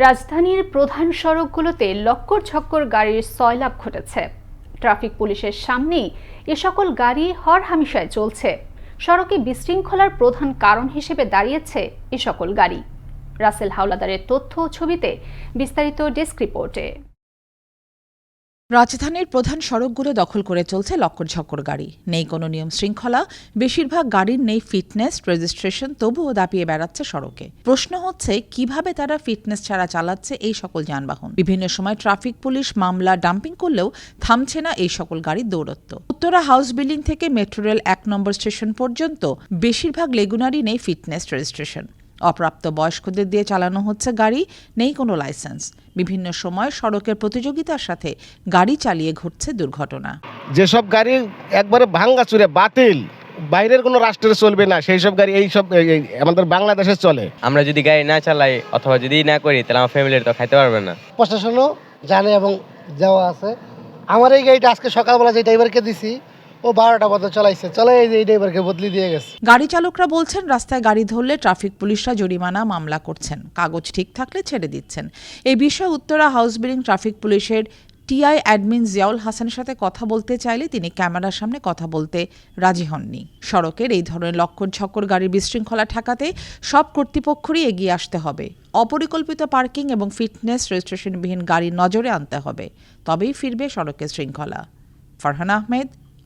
রাজধানীর প্রধান সড়কগুলোতে লক্কর ছক্কর গাড়ির সয়লাভ ঘটেছে। ট্রাফিক পুলিশের সামনেই এ সকল গাড়ি হরহামেশায় চলছে। সড়কে বিশৃঙ্খলার প্রধান কারণ হিসেবে দাঁড়িয়েছে এ সকল গাড়ি। রাসেল হাওলাদারের তথ্য ছবিতে বিস্তারিত ডেস্ক রিপোর্টে। রাজধানীর প্রধান সড়কগুলো দখল করে চলছে লক্কর ঝক্কর গাড়ি। নেই কোনো নিয়ম শৃঙ্খলা, বেশিরভাগ গাড়ির নেই ফিটনেস রেজিস্ট্রেশন তবুও দাপিয়ে বেড়াচ্ছে সড়কে। প্রশ্ন হচ্ছে, কীভাবে তারা ফিটনেস ছাড়া চালাচ্ছে এই সকল যানবাহন? বিভিন্ন সময় ট্রাফিক পুলিশ মামলা ডাম্পিং করলেও থামছে না এই সকল গাড়ির দৌরত্ব। উত্তরা হাউস বিল্ডিং থেকে মেট্রো রেল এক নম্বর স্টেশন পর্যন্ত বেশিরভাগ লেগুনারই নেই ফিটনেস রেজিস্ট্রেশন অপ্রাপ্ত বয়স্কদের দিয়ে চালানো হচ্ছে গাড়ি নেই কোনো লাইসেন্স। বিভিন্ন সময় সড়কের প্রতিযোগিতার সাথে গাড়ি চালিয়ে ঘটছে দুর্ঘটনা। যেসব গাড়ি একবারে ভাঙ্গা চুরে বাতিল বাইরের কোনো রাষ্ট্রে চলবে না সেই সব গাড়ি এই সব আমাদের বাংলাদেশে চলে। আমরা যদি গাড়ি না চালাই অথবা যদি না করি তাহলে আমার ফ্যামিলির তো খাইতে পারবে না। প্রশাসনও জানে এবং যাওয়া আছে। আমার এই গাড়িটা আজকে সকালবেলা যে ড্রাইভারকে দিছি ও বারোটা মতো চালাইছে। চলে এই ড্রাইভারকে বদলি দিয়ে গেছে। গাড়ি চালকরা বলছেন, রাস্তায় গাড়ি ধরলে ট্রাফিক পুলিশরা জরিমানা মামলা করছেন। কাগজ ঠিক থাকলে ছেড়ে দিচ্ছেন। এই বিষয়ে উত্তরা হাউস বিল্ডিং ট্রাফিক পুলিশের টিআই অ্যাডমিন জিয়াউল হাসানের সাথে কথা বলতে চাইলে তিনি ক্যামেরার সামনে কথা বলতে রাজি হননি। সড়কের এই ধরনের লক্কর ঝক্কর গাড়ির বিশৃঙ্খলা ঠেকাতে সব কর্তৃপক্ষরই এগিয়ে আসতে হবে। অপরিকল্পিত পার্কিং এবং ফিটনেস রেজিস্ট্রেশনবিহীন গাড়ি নজরে আনতে হবে। তবেই ফিরবে সড়কের শৃঙ্খলা। Farhan Ahmed